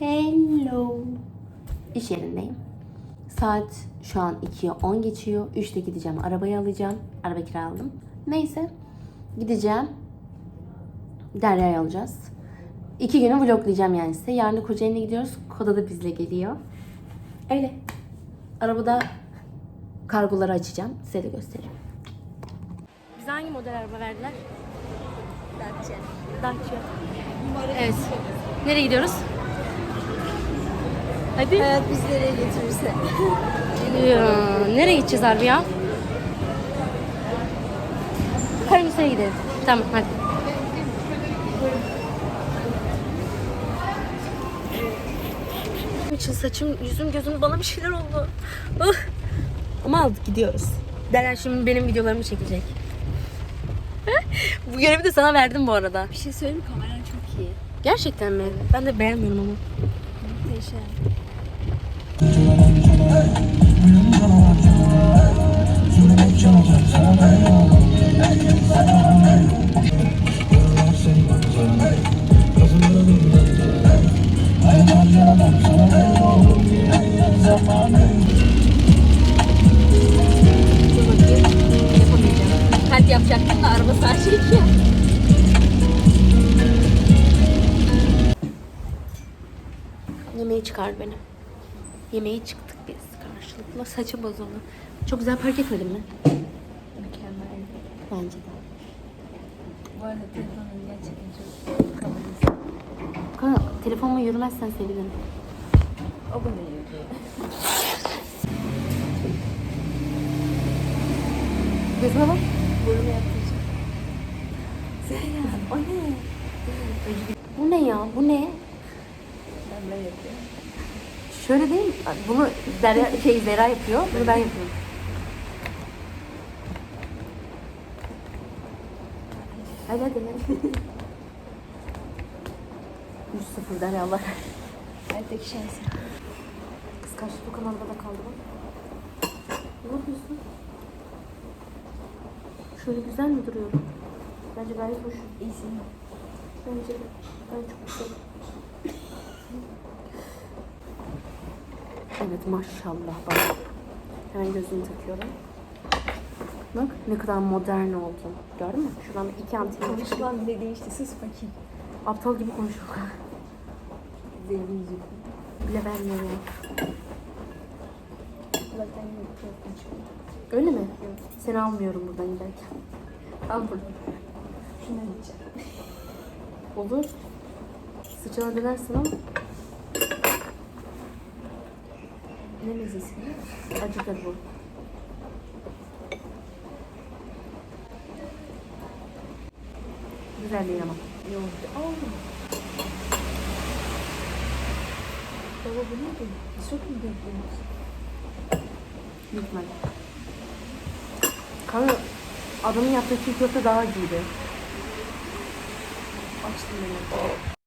Hello. İş yerindeyim. Saat şu an 2'ye 10 geçiyor. 3'te gideceğim. Arabayı alacağım. Araba kiraladım. Neyse. Gideceğim. Derya'yı alacağız. İki günü vloglayacağım yani size. Yarın da Kocaeli'ne gidiyoruz. Koda da bizle geliyor. Öyle. Arabada kargoları açacağım. Size de göstereyim. Bize hangi model araba verdiler? Dacia. Dacia. Evet. Nereye gidiyoruz? Hadi. Hayat bizi nereye getirirse. Ya, nereye gideceğiz harbi ya? Karamisa'ya gidelim. Tamam hadi. Benim için saçım, yüzüm, gözüm bana bir şeyler oldu. Ah. Ama aldık gidiyoruz. Derler şimdi benim videolarımı çekecek. bu görevi de sana verdim bu arada. Bir şey söyleyeyim mi? Kameran çok iyi. Gerçekten mi? Ben de beğenmiyorum ama. Muhteşem. Kalp yapacaktım da araba sağ çekiyor. Yemeği çıkar beni. Yemeği çıktık biz karşılıklı. Saçı bozuldu. Çok güzel park etmedim mi? Mükemmel. Bence de. Bu arada telefonun gerçekten çok kamerası. Kanka telefonuma yürümezsen sevinirim. Abone ediyor. Gözüme bak. Burnu yaptıracağım. Zehra o ne? Bu ne ya? Bu ne? Ben böyle yapıyorum. Şöyle değil? Bunu Derya, şey Zehra yapıyor. Bunu ben yapıyorum. Hadi hadi hadi. 3-0 Derya Allah. Hayattaki şansım. Kıskançlık bu kanalda da kaldı bak. Ne yapıyorsun? Şöyle güzel mi duruyorum? Bence gayet hoş. İyisin. Bence de. Ben çok güzel. Evet maşallah bak. Hemen gözünü takıyorum. Bak ne kadar modern oldun. Gördün mü? Şuradan bir iki antin Konuşman bile değişti. Sus bakayım. Aptal gibi konuşuyor. Zengin yüzük. Bile vermiyor ya. Yok. Çıkıyor. Öyle mi? Seni almıyorum buradan giderken. Al buradan. Şuna gideceğim. Olur. Sıçana dönersin ama Ne mezesi? acıdır bu. Güzel değil ama. Yoğurdu. Aa. Baba bu neydi? Çok mu? Büyük ihtimalle. Kanka adamın yaptığı çiğ köfte daha acıydı. Açtım ben.